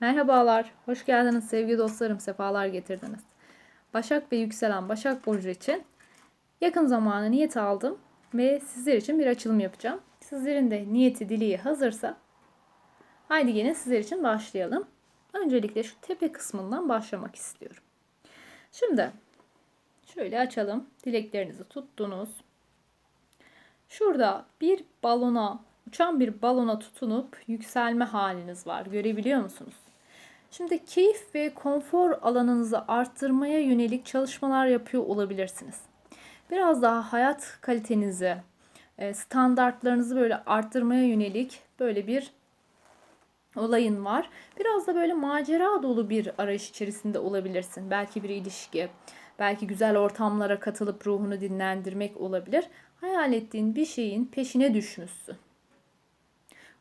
Merhabalar, hoş geldiniz sevgili dostlarım, sefalar getirdiniz. Başak ve yükselen Başak Burcu için yakın zamana niyet aldım ve sizler için bir açılım yapacağım. Sizlerin de niyeti dileği hazırsa haydi gelin sizler için başlayalım. Öncelikle şu tepe kısmından başlamak istiyorum. Şimdi şöyle açalım. Dileklerinizi tuttunuz. Şurada bir balona, uçan bir balona tutunup yükselme haliniz var. Görebiliyor musunuz? Şimdi keyif ve konfor alanınızı arttırmaya yönelik çalışmalar yapıyor olabilirsiniz. Biraz daha hayat kalitenizi, e, standartlarınızı böyle arttırmaya yönelik böyle bir olayın var. Biraz da böyle macera dolu bir arayış içerisinde olabilirsin. Belki bir ilişki, belki güzel ortamlara katılıp ruhunu dinlendirmek olabilir. Hayal ettiğin bir şeyin peşine düşmüşsün.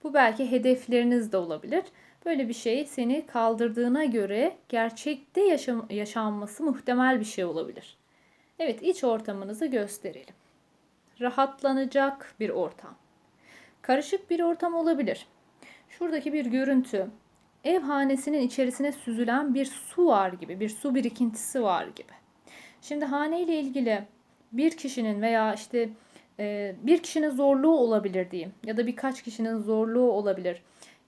Bu belki hedefleriniz de olabilir. Böyle bir şey seni kaldırdığına göre gerçekte yaşam yaşanması muhtemel bir şey olabilir. Evet, iç ortamınızı gösterelim. Rahatlanacak bir ortam. Karışık bir ortam olabilir. Şuradaki bir görüntü ev hanesinin içerisine süzülen bir su var gibi, bir su birikintisi var gibi. Şimdi hane ile ilgili bir kişinin veya işte bir kişinin zorluğu olabilir diyeyim ya da birkaç kişinin zorluğu olabilir.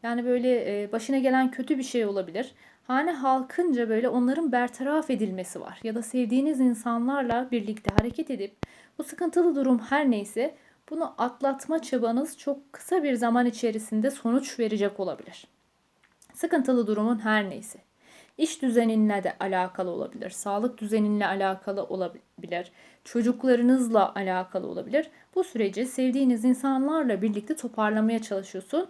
Yani böyle e, başına gelen kötü bir şey olabilir. Hane halkınca böyle onların bertaraf edilmesi var. Ya da sevdiğiniz insanlarla birlikte hareket edip bu sıkıntılı durum her neyse bunu atlatma çabanız çok kısa bir zaman içerisinde sonuç verecek olabilir. Sıkıntılı durumun her neyse. İş düzeninle de alakalı olabilir, sağlık düzeninle alakalı olabilir, çocuklarınızla alakalı olabilir. Bu süreci sevdiğiniz insanlarla birlikte toparlamaya çalışıyorsun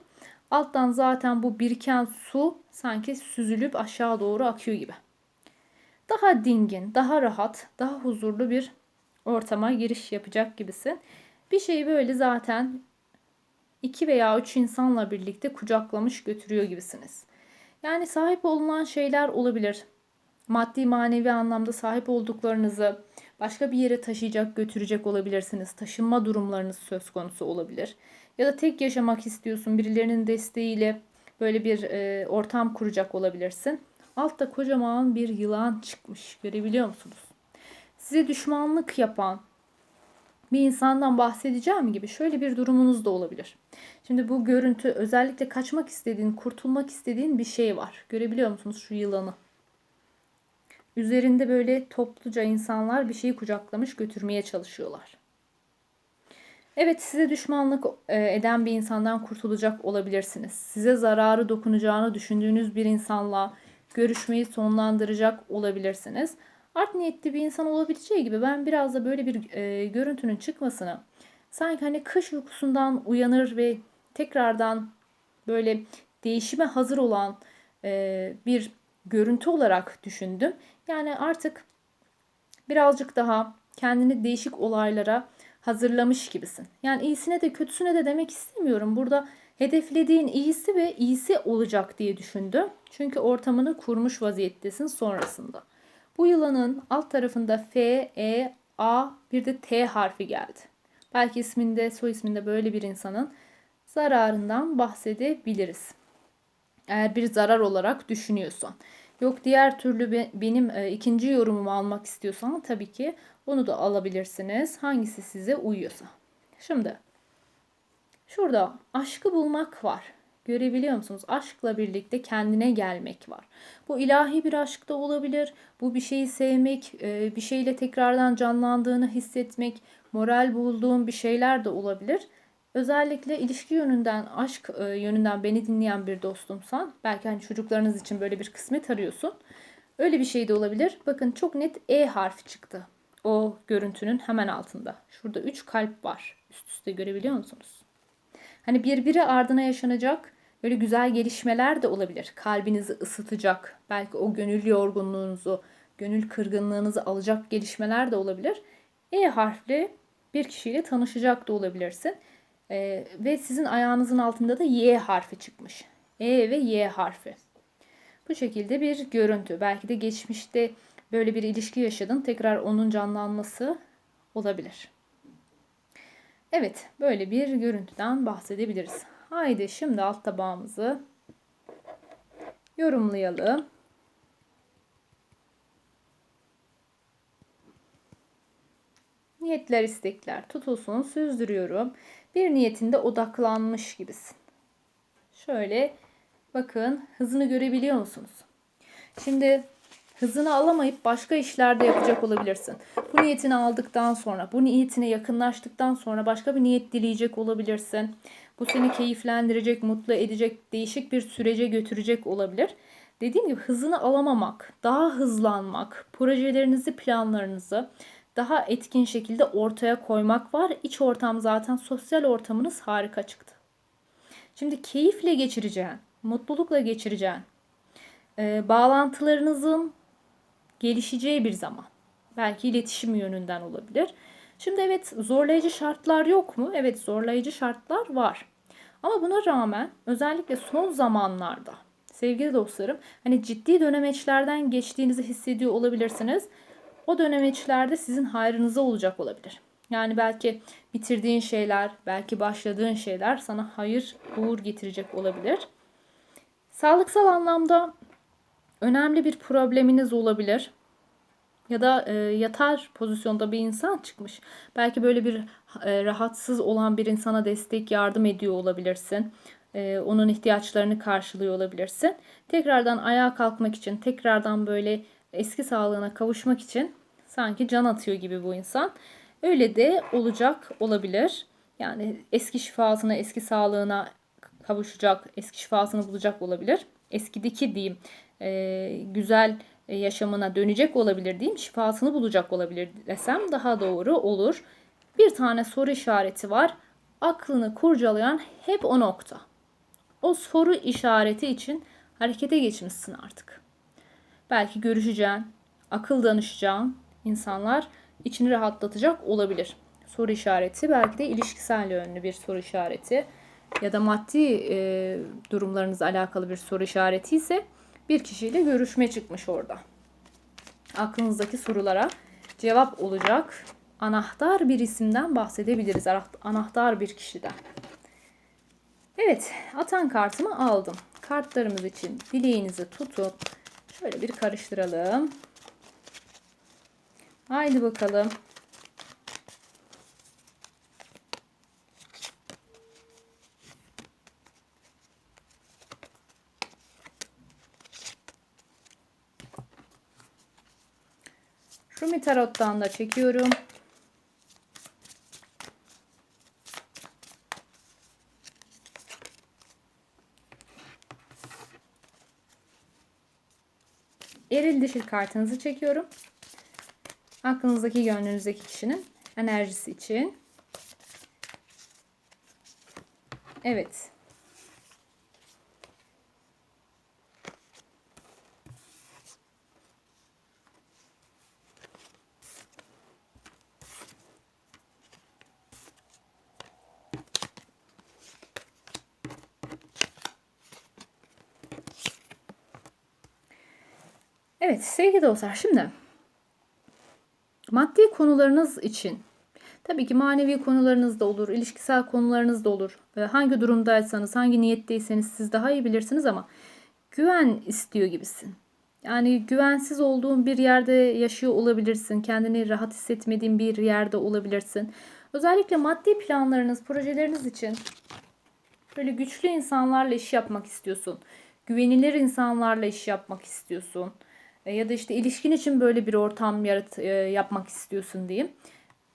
Alttan zaten bu biriken su sanki süzülüp aşağı doğru akıyor gibi. Daha dingin, daha rahat, daha huzurlu bir ortama giriş yapacak gibisin. Bir şeyi böyle zaten iki veya üç insanla birlikte kucaklamış götürüyor gibisiniz. Yani sahip olunan şeyler olabilir. Maddi manevi anlamda sahip olduklarınızı başka bir yere taşıyacak, götürecek olabilirsiniz. Taşınma durumlarınız söz konusu olabilir. Ya da tek yaşamak istiyorsun birilerinin desteğiyle böyle bir e, ortam kuracak olabilirsin. Altta kocaman bir yılan çıkmış. Görebiliyor musunuz? Size düşmanlık yapan bir insandan bahsedeceğim gibi şöyle bir durumunuz da olabilir. Şimdi bu görüntü özellikle kaçmak istediğin, kurtulmak istediğin bir şey var. Görebiliyor musunuz şu yılanı? Üzerinde böyle topluca insanlar bir şeyi kucaklamış götürmeye çalışıyorlar. Evet size düşmanlık e, eden bir insandan kurtulacak olabilirsiniz. Size zararı dokunacağını düşündüğünüz bir insanla görüşmeyi sonlandıracak olabilirsiniz. Art niyetli bir insan olabileceği gibi ben biraz da böyle bir e, görüntünün çıkmasını sanki hani kış uykusundan uyanır ve tekrardan böyle değişime hazır olan e, bir görüntü olarak düşündüm. Yani artık birazcık daha kendini değişik olaylara hazırlamış gibisin. Yani iyisine de kötüsüne de demek istemiyorum. Burada hedeflediğin iyisi ve iyisi olacak diye düşündüm. Çünkü ortamını kurmuş vaziyettesin sonrasında. Bu yılanın alt tarafında F, E, A bir de T harfi geldi. Belki isminde, soy isminde böyle bir insanın zararından bahsedebiliriz. Eğer bir zarar olarak düşünüyorsan. Yok diğer türlü benim e, ikinci yorumumu almak istiyorsan tabii ki bunu da alabilirsiniz. Hangisi size uyuyorsa. Şimdi şurada aşkı bulmak var. Görebiliyor musunuz? Aşkla birlikte kendine gelmek var. Bu ilahi bir aşk da olabilir. Bu bir şeyi sevmek, e, bir şeyle tekrardan canlandığını hissetmek, moral bulduğun bir şeyler de olabilir. Özellikle ilişki yönünden, aşk e, yönünden beni dinleyen bir dostumsan, belki hani çocuklarınız için böyle bir kısmet arıyorsun. Öyle bir şey de olabilir. Bakın çok net E harfi çıktı. O görüntünün hemen altında. Şurada 3 kalp var. Üst üste görebiliyor musunuz? Hani birbiri ardına yaşanacak böyle güzel gelişmeler de olabilir. Kalbinizi ısıtacak. Belki o gönül yorgunluğunuzu, gönül kırgınlığınızı alacak gelişmeler de olabilir. E harfli bir kişiyle tanışacak da olabilirsin. Ee, ve sizin ayağınızın altında da Y harfi çıkmış. E ve Y harfi. Bu şekilde bir görüntü. Belki de geçmişte böyle bir ilişki yaşadın. Tekrar onun canlanması olabilir. Evet, böyle bir görüntüden bahsedebiliriz. Haydi şimdi alt tabağımızı Yorumlayalım. Niyetler, istekler tutulsun. Süzdürüyorum. Bir niyetinde odaklanmış gibisin. Şöyle bakın hızını görebiliyor musunuz? Şimdi hızını alamayıp başka işlerde yapacak olabilirsin. Bu niyetini aldıktan sonra, bu niyetine yakınlaştıktan sonra başka bir niyet dileyecek olabilirsin. Bu seni keyiflendirecek, mutlu edecek, değişik bir sürece götürecek olabilir. Dediğim gibi hızını alamamak, daha hızlanmak, projelerinizi, planlarınızı daha etkin şekilde ortaya koymak var. İç ortam zaten sosyal ortamınız harika çıktı. Şimdi keyifle geçireceğin, mutlulukla geçireceğin, e, bağlantılarınızın gelişeceği bir zaman. Belki iletişim yönünden olabilir. Şimdi evet zorlayıcı şartlar yok mu? Evet zorlayıcı şartlar var. Ama buna rağmen özellikle son zamanlarda sevgili dostlarım hani ciddi dönemeçlerden geçtiğinizi hissediyor olabilirsiniz. O dönemeçlerde sizin hayrınıza olacak olabilir. Yani belki bitirdiğin şeyler, belki başladığın şeyler sana hayır, uğur getirecek olabilir. Sağlıksal anlamda önemli bir probleminiz olabilir. Ya da e, yatar pozisyonda bir insan çıkmış. Belki böyle bir e, rahatsız olan bir insana destek yardım ediyor olabilirsin. E, onun ihtiyaçlarını karşılıyor olabilirsin. Tekrardan ayağa kalkmak için, tekrardan böyle eski sağlığına kavuşmak için sanki can atıyor gibi bu insan. Öyle de olacak olabilir. Yani eski şifasına, eski sağlığına kavuşacak, eski şifasını bulacak olabilir. Eskideki diyeyim e, güzel yaşamına dönecek olabilir diyeyim. Şifasını bulacak olabilir desem daha doğru olur. Bir tane soru işareti var. Aklını kurcalayan hep o nokta. O soru işareti için harekete geçmişsin artık. Belki görüşeceğin, akıl danışacağın insanlar içini rahatlatacak olabilir. Soru işareti belki de ilişkisel yönlü bir soru işareti ya da maddi e, durumlarınızla alakalı bir soru işareti ise bir kişiyle görüşme çıkmış orada. Aklınızdaki sorulara cevap olacak anahtar bir isimden bahsedebiliriz. Anahtar bir kişiden. Evet, atan kartımı aldım. Kartlarımız için dileğinizi tutup şöyle bir karıştıralım. Haydi bakalım. Rumi Tarot'tan da çekiyorum. Eril dişil kartınızı çekiyorum. Aklınızdaki gönlünüzdeki kişinin enerjisi için. Evet. Evet sevgili dostlar şimdi maddi konularınız için tabii ki manevi konularınız da olur, ilişkisel konularınız da olur. Hangi durumdaysanız, hangi niyetteyseniz siz daha iyi bilirsiniz ama güven istiyor gibisin. Yani güvensiz olduğun bir yerde yaşıyor olabilirsin. Kendini rahat hissetmediğin bir yerde olabilirsin. Özellikle maddi planlarınız, projeleriniz için böyle güçlü insanlarla iş yapmak istiyorsun. Güvenilir insanlarla iş yapmak istiyorsun. E, ya da işte ilişkin için böyle bir ortam yarat e, yapmak istiyorsun diyeyim.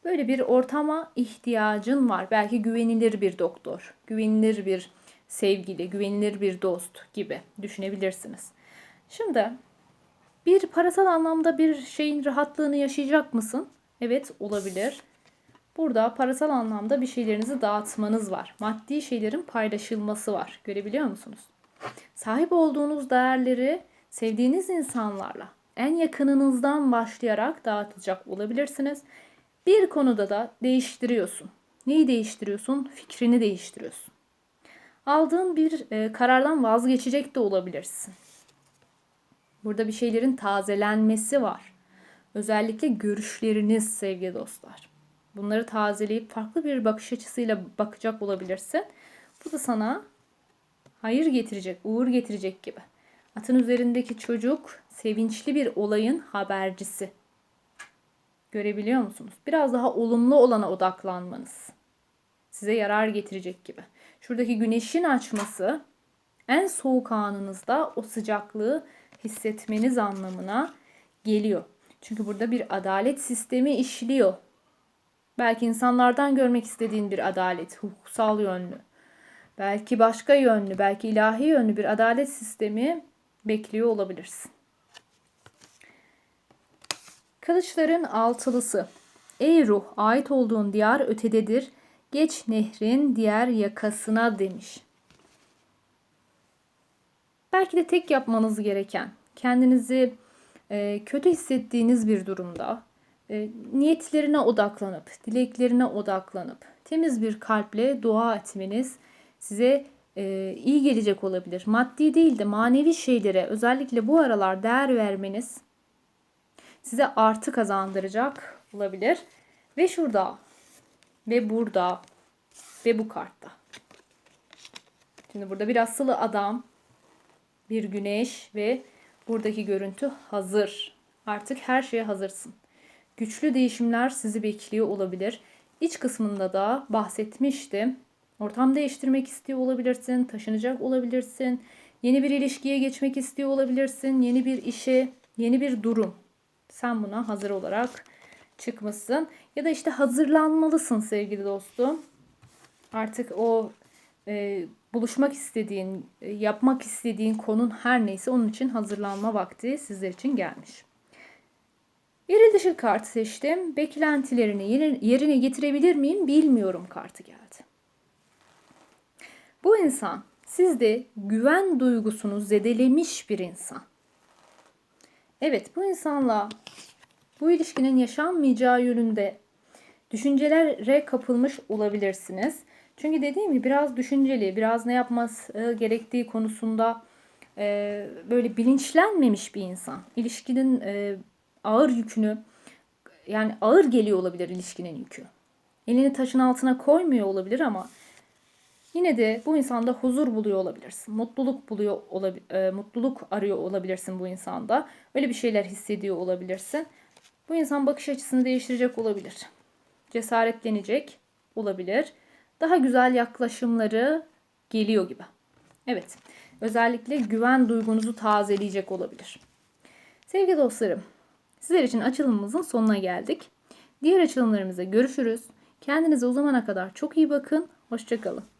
Böyle bir ortama ihtiyacın var. Belki güvenilir bir doktor, güvenilir bir sevgili, güvenilir bir dost gibi düşünebilirsiniz. Şimdi bir parasal anlamda bir şeyin rahatlığını yaşayacak mısın? Evet olabilir. Burada parasal anlamda bir şeylerinizi dağıtmanız var. Maddi şeylerin paylaşılması var. Görebiliyor musunuz? Sahip olduğunuz değerleri sevdiğiniz insanlarla en yakınınızdan başlayarak dağıtacak olabilirsiniz. Bir konuda da değiştiriyorsun. Neyi değiştiriyorsun? Fikrini değiştiriyorsun. Aldığın bir e, karardan vazgeçecek de olabilirsin. Burada bir şeylerin tazelenmesi var. Özellikle görüşleriniz sevgili dostlar. Bunları tazeleyip farklı bir bakış açısıyla bakacak olabilirsin. Bu da sana hayır getirecek, uğur getirecek gibi. Atın üzerindeki çocuk sevinçli bir olayın habercisi. Görebiliyor musunuz? Biraz daha olumlu olana odaklanmanız size yarar getirecek gibi. Şuradaki güneşin açması en soğuk anınızda o sıcaklığı hissetmeniz anlamına geliyor. Çünkü burada bir adalet sistemi işliyor. Belki insanlardan görmek istediğin bir adalet, hukuksal yönlü. Belki başka yönlü, belki ilahi yönlü bir adalet sistemi bekliyor olabilirsin. Kılıçların altılısı. Ey ruh, ait olduğun diyar ötededir. Geç nehrin diğer yakasına demiş. Belki de tek yapmanız gereken, kendinizi e, kötü hissettiğiniz bir durumda e, niyetlerine odaklanıp, dileklerine odaklanıp, temiz bir kalple dua etmeniz size e, iyi gelecek olabilir. Maddi değil de manevi şeylere özellikle bu aralar değer vermeniz size artı kazandıracak olabilir. Ve şurada ve burada ve bu kartta. Şimdi burada bir asılı adam, bir güneş ve buradaki görüntü hazır. Artık her şeye hazırsın. Güçlü değişimler sizi bekliyor olabilir. İç kısmında da bahsetmiştim. Ortam değiştirmek istiyor olabilirsin, taşınacak olabilirsin, yeni bir ilişkiye geçmek istiyor olabilirsin, yeni bir işe, yeni bir durum. Sen buna hazır olarak çıkmışsın. Ya da işte hazırlanmalısın sevgili dostum. Artık o e, buluşmak istediğin, e, yapmak istediğin konun her neyse onun için hazırlanma vakti sizler için gelmiş. Yerel dışı kart seçtim. Beklentilerini yerine getirebilir miyim bilmiyorum kartı geldi. Bu insan sizde güven duygusunu zedelemiş bir insan. Evet bu insanla bu ilişkinin yaşanmayacağı yönünde düşüncelere kapılmış olabilirsiniz. Çünkü dediğim gibi biraz düşünceli, biraz ne yapması gerektiği konusunda e, böyle bilinçlenmemiş bir insan. İlişkinin e, ağır yükünü yani ağır geliyor olabilir ilişkinin yükü. Elini taşın altına koymuyor olabilir ama yine de bu insanda huzur buluyor olabilirsin. Mutluluk buluyor olabilir, e, mutluluk arıyor olabilirsin bu insanda. Öyle bir şeyler hissediyor olabilirsin. Bu insan bakış açısını değiştirecek olabilir. Cesaretlenecek olabilir. Daha güzel yaklaşımları geliyor gibi. Evet. Özellikle güven duygunuzu tazeleyecek olabilir. Sevgili dostlarım, sizler için açılımımızın sonuna geldik. Diğer açılımlarımızda görüşürüz. Kendinize o zamana kadar çok iyi bakın. Hoşçakalın.